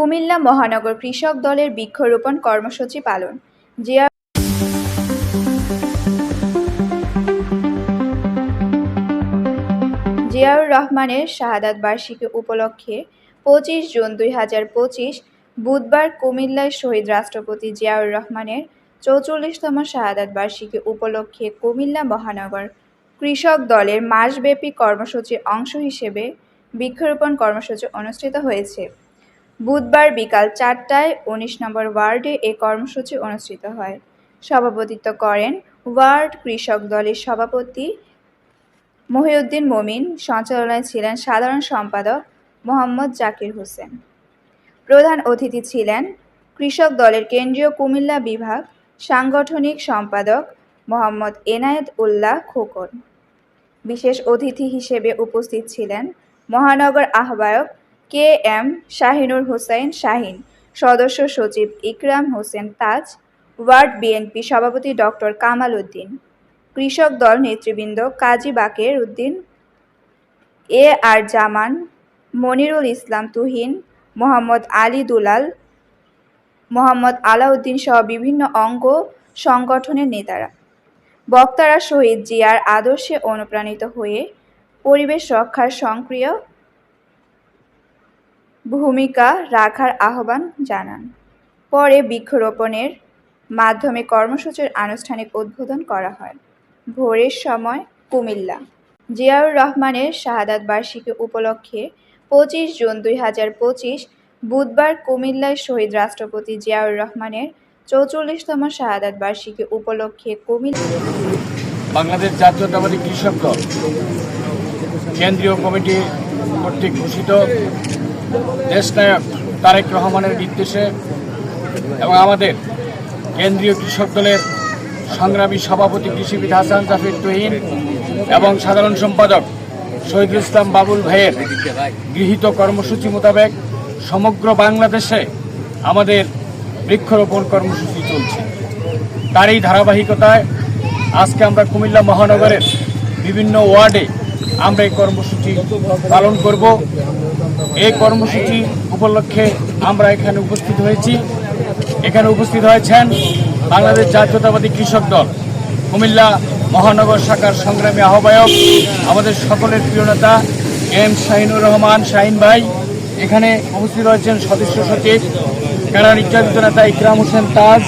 কুমিল্লা মহানগর কৃষক দলের বৃক্ষরোপণ কর্মসূচি পালন। জিয়া জিয়াউর রহমানের শাহাদাত বার্ষিকী উপলক্ষে পঁচিশ জুন দুই হাজার পঁচিশ বুধবার কুমিল্লায় শহীদ রাষ্ট্রপতি জিয়াউর রহমানের চৌচল্লিশতম শাহাদাত বার্ষিকী উপলক্ষে কুমিল্লা মহানগর কৃষক দলের মাসব্যাপী কর্মসূচির অংশ হিসেবে বৃক্ষরোপণ কর্মসূচি অনুষ্ঠিত হয়েছে। বুধবার বিকাল চারটায় উনিশ নম্বর ওয়ার্ডে এ কর্মসূচি অনুষ্ঠিত হয়। সভাপতিত্ব করেন ওয়ার্ড কৃষক দলের সভাপতি মহিউদ্দিন মমিন, সঞ্চালনায় ছিলেন সাধারণ সম্পাদক মোহাম্মদ জাকির হোসেন। প্রধান অতিথি ছিলেন কৃষক দলের কেন্দ্রীয় কুমিল্লা বিভাগ সাংগঠনিক সম্পাদক মোহাম্মদ এনায়েত উল্লাহ খোকন। বিশেষ অতিথি হিসেবে উপস্থিত ছিলেন মহানগর আহ্বায়ক কে এম শাহিনুর হোসেন শাহিন, সদস্য সচিব ইকরাম হোসেন তাজ, ওয়ার্ড বিএনপি সভাপতি ডক্টর কামাল উদ্দিন, কৃষক দল নেতৃবৃন্দ কাজী বাকের উদ্দিন, এ আর জামান, মনিরুল ইসলাম তুহিন, মোহাম্মদ আলী দুলাল, মোহাম্মদ আলাউদ্দিন সহ বিভিন্ন অঙ্গ সংগঠনের নেতারা। বক্তারা শহীদ জিয়ার আদর্শে অনুপ্রাণিত হয়ে পরিবেশ রক্ষার সক্রিয় ভূমিকা রাখার আহ্বান জানান। পরে বৃক্ষরোপণের মাধ্যমে কর্মসূচির আনুষ্ঠানিক উদ্বোধন করা হয়। ভোরের সময় কুমিল্লা। জিয়াউর রহমানের শাহাদাত বার্ষিকী উপলক্ষে পঁচিশ জুন দুই হাজার পঁচিশ বুধবার কুমিল্লায় শহীদ রাষ্ট্রপতি জিয়াউর রহমানের চৌচল্লিশতম শাহাদাত বার্ষিকী উপলক্ষে কুমিল্লা বাংলাদেশ জাতীয়তাবাদী কৃষক দল, কেন্দ্রীয় কমিটি কর্তৃক ঘোষিত দেশনায়ক তারেক রহমানের নির্দেশে এবং আমাদের কেন্দ্রীয় কৃষক দলের সংগ্রামী সভাপতি কৃষিবিদ হাসান জাফির তুহিন এবং সাধারণ সম্পাদক শহীদুল ইসলাম বাবুল ভাইয়ের গৃহীত কর্মসূচি মোতাবেক সমগ্র বাংলাদেশে আমাদের বৃক্ষরোপণ কর্মসূচি চলছে। তার এই ধারাবাহিকতায় আজকে আমরা কুমিল্লা মহানগরের বিভিন্ন ওয়ার্ডে আমরা এই কর্মসূচি পালন করব। এই কর্মসূচি উপলক্ষে আমরা এখানে উপস্থিত হয়েছি। এখানে উপস্থিত হয়েছেন বাংলাদেশ জাতীয়তাবাদী কৃষক দল, কুমিল্লা মহানগর শাখার সংগ্রামী আহ্বায়ক, আমাদের সকলের প্রিয় নেতা এম শাহিনুর রহমান শাহিন ভাই। এখানে উপস্থিত রয়েছেন সদস্য সচিব কানার নির্যাতিত নেতা ইকরাম হোসেন তাজ